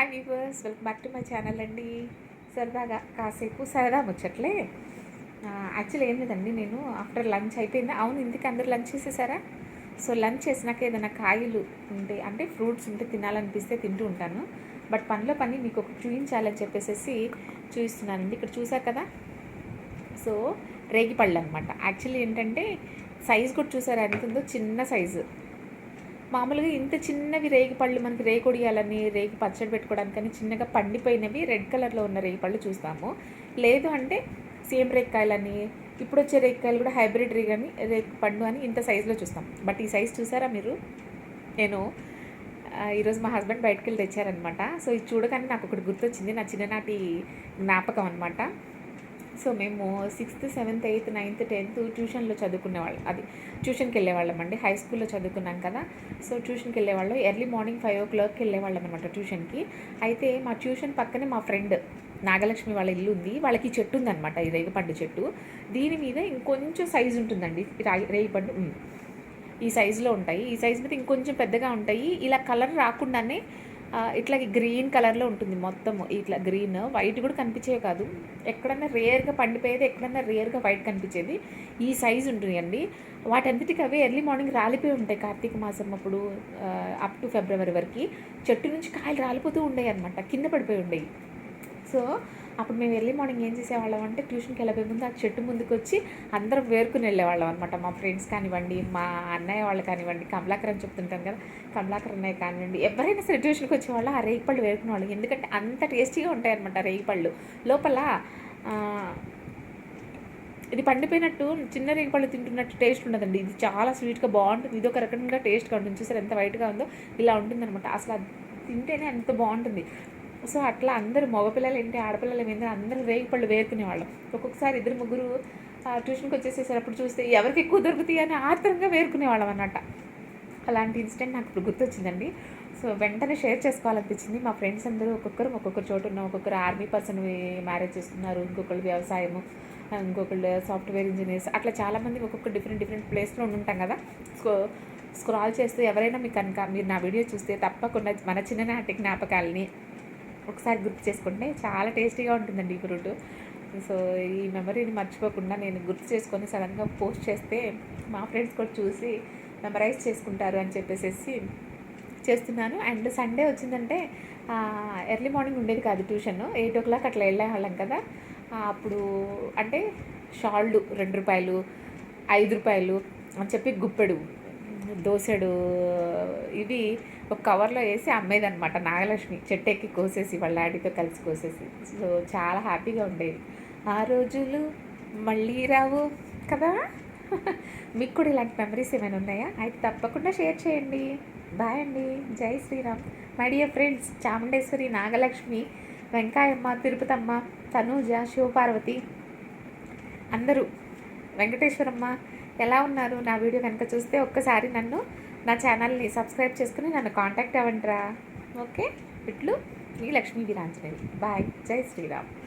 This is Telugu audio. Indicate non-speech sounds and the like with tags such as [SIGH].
Hi viewers welcome back to my channel అండి. సరదాగా కాసేపు సరదా ముచ్చట్లే. యాక్చువల్లీ ఏం లేదండి నేను ఆఫ్టర్ లంచ్ అయిపోయింది? అవును ఇందుకు అందరు లంచ్ చేసేసారా? సో లంచ్ చేసినాక ఏదైనా కాయలు ఉంటే అంటే ఫ్రూట్స్ ఉంటే తినాలనిపిస్తే తింటూ ఉంటాను. బట్ పనిలో పని మీకు ఒకటి చూపించాలని చెప్పేసి చూపిస్తున్నానండి. ఇక్కడ చూసారు కదా? సో రేగిపళ్ళు అనమాట యాక్చువల్లీ ఏంటంటే సైజ్ కూడా చూసారా? ఎంత ఉందో? చిన్న సైజు మామూలుగా ఇంత చిన్నవి రేగి పళ్ళు మనకి రేగి కొడియాలని రేగి పచ్చడి పెట్టుకోవడానికని చిన్నగా పండిపోయినవి రెడ్ కలర్లో ఉన్న రేగి పళ్ళు చూస్తాము. లేదు అంటే సేమ్ రేగికాయలని ఇప్పుడు వచ్చే రేగికాయలు కూడా హైబ్రిడ్ రేగి అని రేగి పండు అని ఇంత సైజులో చూస్తాం. బట్ ఈ సైజ్ చూసారా మీరు? నేను ఈరోజు మా హస్బెండ్ బయటకు వెళ్ళి తెచ్చారనమాట సో ఇది చూడగానే నాకు ఒకటి గుర్తొచ్చింది. నా చిన్ననాటి జ్ఞాపకం అనమాట సో మేము sixth seventh eighth ninth tenth ట్యూషన్లో చదువుకునేవాళ్ళం. అది ట్యూషన్కి వెళ్ళేవాళ్ళం అండి. హై స్కూల్లో చదువుకున్నాం కదా. సో ట్యూషన్కి వెళ్ళేవాళ్ళం. ఎర్లీ మార్నింగ్ ఫైవ్ ఓ క్లాక్కి వెళ్ళేవాళ్ళం అనమాట ట్యూషన్కి అయితే మా ట్యూషన్ పక్కనే మా ఫ్రెండ్ నాగలక్ష్మి వాళ్ళ ఇల్లు ఉంది. వాళ్ళకి చెట్టు ఉందన్నమాట ఈ రేగిపండు చెట్టు. దీని మీద ఇంకొంచెం సైజు ఉంటుందండి. రేగిపండు ఈ సైజులో ఉంటాయి. ఈ సైజు మీద ఇంకొంచెం పెద్దగా ఉంటాయి. ఇలా కలర్ రాకుండానే ఇట్లా గ్రీన్ కలర్లో ఉంటుంది మొత్తం. ఇట్లా గ్రీన్ వైట్ కూడా కనిపించేవి కాదు. ఎక్కడన్నా రేర్గా పండిపోయేది ఎక్కడన్నా రేర్గా వైట్ కనిపించేది. ఈ సైజు ఉంటుందండి. వాటన్నిటికీ అవి ఎర్లీ మార్నింగ్ రాలిపోయి ఉంటాయి కార్తీక మాసం అప్పుడు అప్ టు ఫిబ్రవరి వరకు. చెట్టు నుంచి కాయలు రాలిపోతూ ఉండేవి అనమాట కింద పడిపోయి ఉండేవి. సో అప్పుడు మేము ఎర్లీ మార్నింగ్ ఏం చేసేవాళ్ళం అంటే ట్యూషన్కి వెళ్ళబోయే ముందు ఆ చెట్టు ముందుకు వచ్చి అందరం వేరుకుని వెళ్ళేవాళ్ళం అనమాట మా ఫ్రెండ్స్ కానివ్వండి మా అన్నయ్య వాళ్ళు కానివ్వండి కమలాకర్ అని చెప్తుంటాం కదా కమలాకర్ అన్నయ్య కానివ్వండి ఎవరైనా సరే ట్యూషన్కి వచ్చేవాళ్ళు ఆ రేగిపళ్ళు వేరుకునే వాళ్ళు. ఎందుకంటే అంత టేస్టీగా ఉంటాయన్నమాట రేగి రేగిపళ్ళు లోపల ఇది పండిపోయినట్టు చిన్న రేగిపళ్ళు తింటున్నట్టు టేస్ట్ ఉండదండి. ఇది చాలా స్వీట్గా బాగుంటుంది. ఇది ఒక రకంగా టేస్ట్గా ఉంటుంది. చూసారు ఎంత వైట్గా ఉందో? ఇలా ఉంటుందన్నమాట. అసలు తింటేనే అంత బాగుంటుంది. సో అట్లా అందరూ మగపిల్లలు ఏంటి ఆడపిల్లలు ఏంటి అందరూ రేగిపళ్ళు వేరుకునేవాళ్ళం ఒక్కొక్కసారి ఇద్దరు ముగ్గురు ట్యూషన్కి వచ్చేసేసారు అప్పుడు చూస్తే ఎవరికి ఎక్కువ దొరుకుతాయి అని ఆత్రంగా వేరుకునేవాళ్ళం అన్నమాట. అలాంటి ఇన్సిడెంట్ నాకు ఇప్పుడు గుర్తొచ్చిందండి. సో వెంటనే షేర్ చేసుకోవాలనిపించింది. మా ఫ్రెండ్స్ అందరూ ఒక్కొక్కరు ఒక్కొక్కరు చోటు ఉన్నాం ఒక్కొక్కరు ఆర్మీ పర్సన్ మ్యారేజ్ చేసుకున్నారు ఇంకొకళ్ళు వ్యవసాయము ఇంకొకళ్ళు సాఫ్ట్వేర్ ఇంజనీర్స్ అట్లా చాలామంది ఒక్కొక్క డిఫరెంట్ డిఫరెంట్ ప్లేస్లో ఉంటాం కదా. సో స్క్రాల్ చేస్తే ఎవరైనా మీకు కనుక మీరు నా వీడియో చూస్తే తప్పకుండా మన చిన్ననాటి జ్ఞాపకాలని ఒకసారి గుర్తు చేసుకుంటే చాలా టేస్టీగా ఉంటుందండి ఈ ఫ్రూట్. సో ఈ మెమరీని మర్చిపోకుండా నేను గుర్తు చేసుకొని సడన్గా పోస్ట్ చేస్తే మా ఫ్రెండ్స్ కూడా చూసి మెమరైజ్ చేసుకుంటారు అని చెప్పేసి చేస్తున్నాను. అండ్ సండే వచ్చిందంటే ఎర్లీ మార్నింగ్ ఉండేది కాదు ట్యూషన్. ఎయిట్ ఓ క్లాక్ అట్లా వెళ్ళేవాళ్ళం కదా. అప్పుడు అంటే షాల్డ్ రెండు రూపాయలు ఐదు రూపాయలు అని చెప్పి గుప్పెడు. దోసెడు ఇవి ఒక కవర్లో వేసి అమ్మేదన్నమాట. నాగలక్ష్మి చెట్టు ఎక్కి కోసేసి వాళ్ళ డాడీతో కలిసి కోసేసి. సో చాలా హ్యాపీగా ఉండేది. ఆ రోజులు మళ్ళీ రావు కదా? [LAUGHS] మీకు కూడా ఇలాంటి మెమరీస్ ఏమైనా ఉన్నాయా? అయితే తప్పకుండా షేర్ చేయండి. బాయ్ అండి. జై Shriram. My dear friends Chamundeshwari Nagalakshmi Venkayamma Tirupatamma Tanuja Shivaparvathi అందరూ వెంకటేశ్వరమ్మ ఎలా ఉన్నారు? నా వీడియో కనుక చూస్తే ఒక్కసారి నన్ను నా ఛానల్ని సబ్స్క్రైబ్ చేసుకుని నన్ను కాంటాక్ట్ అవ్వండిరా. ఓకే? ఇట్లు మీ లక్ష్మీ వీరాంజనేయులు. బాయ్. జై శ్రీరామ్.